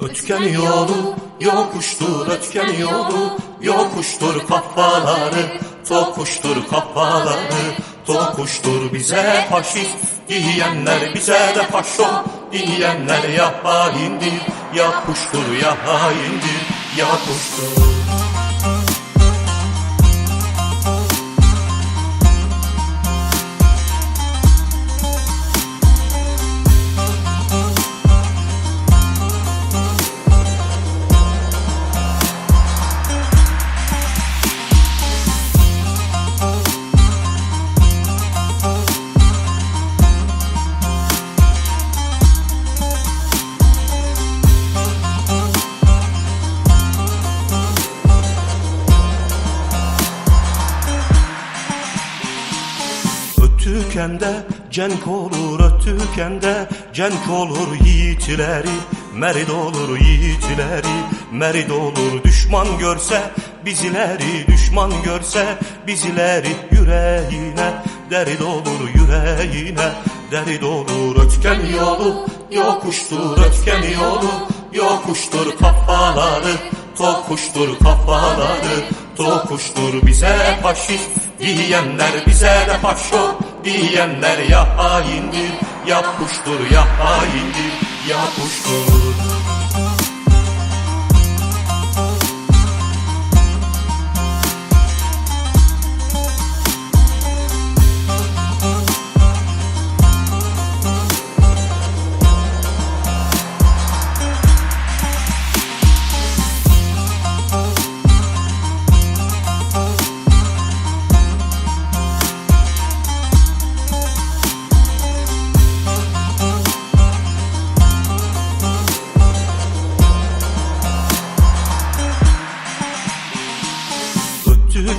Ötken yolu yokuştur ötken yolu yokuştur kafaları tokuştur kafaları tokuştur bize faşist diyenler bize de faşo diyenler ya haindir ya kuştur ya haindir ya kuştur Ötükende cenk olur ötükende cenk olur. Yiğitleri Merid olur yiğitleri merid olur. Düşman görse Bizileri düşman görse bizileri yüreğine Derid olur yüreğine derid olur. Ötken yolu Yokuştur ötken yolu yokuştur. Kafaları Tokuştur kafaları tokuştur. Bize faşist Diyenler bize de faşo diyenler ya haindir Ya kuştur ya haindir ya kuştur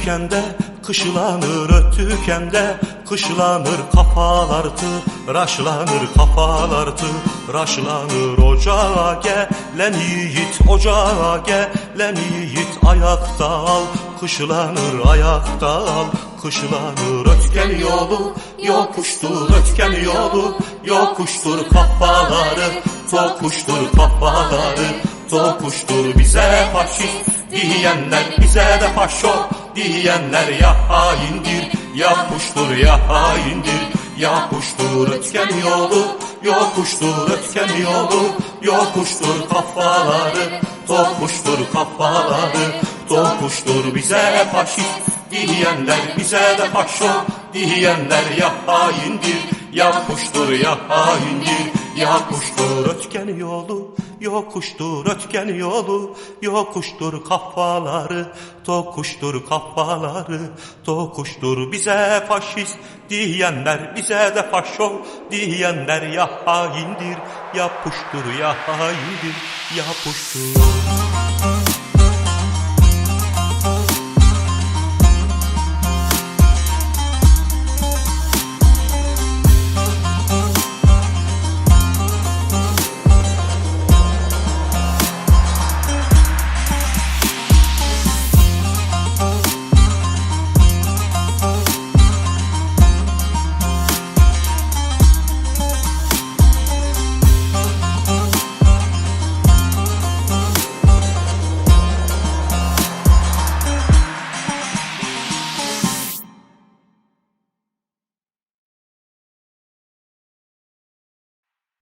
Ötükende kışlanır ötükende kışlanır kafalar tıraşlanır kafalar tıraşlanır ocağa gelen yiğit ocağa gelen yiğit ayakta al kışlanır ayakta al kışlanır ötken yolu yokuştur ötken yolu yokuştur kafaları tokuştur kafaları tokuştur bize faşist diyenler bize de faşo diyenler ya haindir ya kuştur ya haindir. Ya ötken yolu yokuştur ötken yolu. Yokuştur kafaları tokuştur kafaları. Tokuştur bize faşist diyenler bize de faşo. Diyenler ya haindir ya ya haindir ya kuştur ötken yolu Yokuştur ötken yolu Yokuştur kafaları Tokuştur kafaları Tokuştur bize faşist Diyenler bize de faşo Diyenler ya haindir Ya puştur ya haindir Ya puştur